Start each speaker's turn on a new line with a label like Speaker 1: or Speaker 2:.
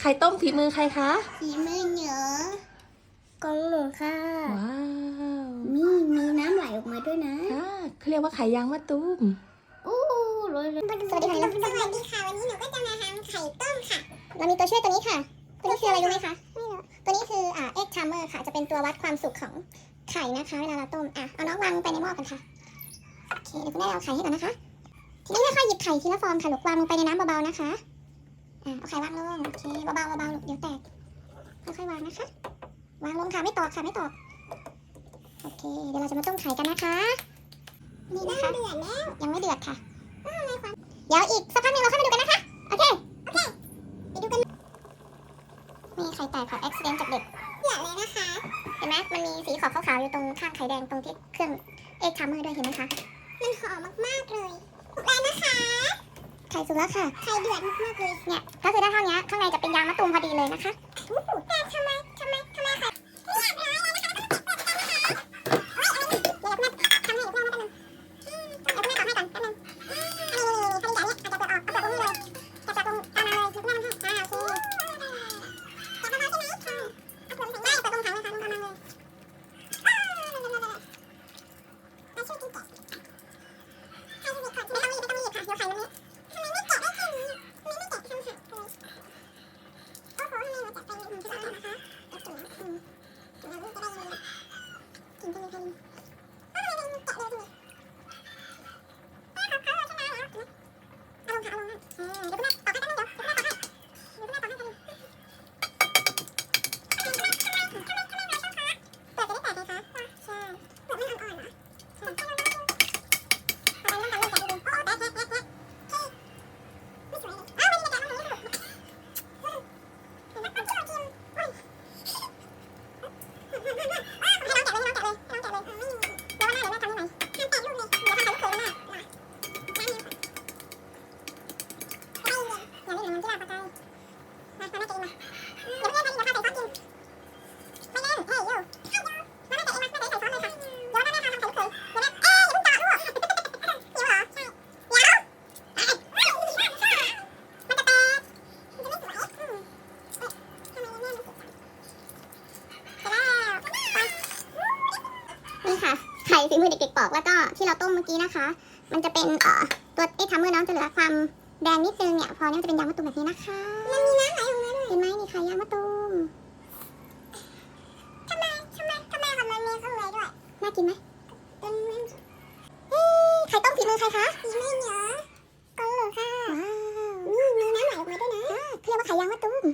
Speaker 1: ไข่ต้มฝีมือใครคะ
Speaker 2: ฝีมือเหนือกองหนูค่ะ
Speaker 1: ว้าว
Speaker 2: มีมีน้ำไหลออกมาด้วยนะ
Speaker 1: อ่าเขาเรียกว่าไข่ยางมะตูม
Speaker 2: อู้รวยเลยสวัสดีค่ะ
Speaker 3: สวัสดีค่ะ วันนี้หนูก็จะมาทำไข่ต้มค่ะ
Speaker 2: เรามีตัวช่วยตัวนี้ค่ะ ตัวนี้คืออะไรรู้ไหมคะไม่รู้ตัวนี้คืออ่าเอ็กชาร์เมอร์ค่ะ จะเป็นตัววัดความสุกของไข่นะคะเวลาเราต้ม อะ เอาน้องวางลงไปในหม้อกันค่ะ โอเคเดี๋ยวคุณแม่เอาไข่ให้ก่อนนะคะ ทีนี้นะคะหยิบไข่ทีละฟองค่ะลูกวางลงไปในน้ำเบาๆนะคะ อะเอาไข่วางลง โอเคเบาๆเบาๆลูกเดี๋ยวแตก ค่อยๆวางนะคะ วางลงค่ะไม่ตอกค่ะไม่ตอกโอเค เดี๋ยวเราจะมาต้มไข่กันนะคะ นี่
Speaker 3: เริ่
Speaker 2: นะคะ
Speaker 3: มเดือดแล้ว
Speaker 2: ยังไม่เดือดค่ะเดี๋ยวอีกสักพักหนึงเราค่อยมาดูกันนะคะโอเค
Speaker 3: ไปดูกัน
Speaker 2: มีไข่แตกของ accident จากเด็ก
Speaker 3: เดือดเลยนะคะ
Speaker 2: เห็นไหมมันมีสีขาวขาวๆอยู่ตรงข้างไข่แดงตรงที่เครื่องเอ็กทามเมอร์ด้วยเห็นไหมคะ
Speaker 3: มันหอมมากๆเลยแล้วนะคะ
Speaker 2: ไข่สุกแล้วค่ะ
Speaker 3: ไข่เดือดมากๆเลย
Speaker 2: เนี่ย ก็คือด้าเท่านี้ข้างในจะเป็นยางมะตูมพอดีเลยนะคะ
Speaker 3: แต่ทำไมทำไมทำไมไข่เดือดร้อยแล้วนะคะเฮ้ยอะไรนี่เดี๋ยวคุณแม่ทำให้อีกรอบนะแป๊บนึงเดี๋ยวคุณแม่ต่อให้ก่อนแป๊บนึงอันนี้นี่นี่นี่เขาจะแกะเนี่ยเอาจากเปลือกออกเอาเปลือกตรงนี้เลยแกะจากตรงตามมาเลยยกหน้ามาให้อ่าโอเคแกะเบาๆใช่ไหมค่ะเอาเปลือกใส่ได้เปลือกตรงถังเลยค่ะตรงกลางมาเลยอ่ามาช่วยกินแกะใครจะหยิบก่อนไม่ต้องหยิบไม่ต้องหยิบค่ะเดี๋ยวไข่มันนี้ทำไมไม่แกะได้แค่นี้ทำไมไม่แกะทำหักเลย โอ้โหทำไมเราจับไปอืมที่บ้านนะคะเอาตุ๋นอืมเราจะได้ยังไงกินจังเลยค่ะอ้าวทำไมมันแกะเลยจังเลยอ้าวเขาเขาใช่ไหมเอาลงค่ะเอาลงค่ะเออเดี๋ยวคุณแม่ต่อให้กันนึงเดี๋ยวคุณแม่ต่อให้เดี๋ยวคุณแม่ต่อให้กันนึงทำไมทำไมทำไมเราชอบคะเปิดจะได้แตกเลยคะใช่เปิดไม่อ่อนๆเหรอใช่ใช่เอาไปเริ่มกันเริ่มแกะดูโอ้แตกแตกแตกแตกเฮ้ยไม่สวยเลยอ้าวไม่ได้แกะตรงนี้ค่ะ
Speaker 2: นี่ค่ะ ไข่ ฝีมือเด็กๆปอกแล้วก็ที่เราต้มเมื่อกี้นะคะ มันจะเป็นเอ่อตัวเอ็กทามเมอร์น้องจะเหลือความแดงนิดนึงเนี่ยพอเนี่ยมันจะเป็นยางมะตูมแบบนี้นะคะ
Speaker 3: มันมีน้ำไหลออกมาด้วย
Speaker 2: เห็นไหมนี่ไข่ยางมะตูม
Speaker 3: ทำไมทำไมทำไมของมันมีข้างในด้วย
Speaker 2: น่ากินไหม
Speaker 3: เป็นมัน
Speaker 2: ไข่ต้มฝีมือใครคะ
Speaker 3: สีไม่เหนียวก็เหรอค่ะ
Speaker 2: ว้าว
Speaker 3: นี่มีน้ำไหลออกมาด้วยนะ
Speaker 2: อ่าเขาเรียกว่าไข่ยางมะตูม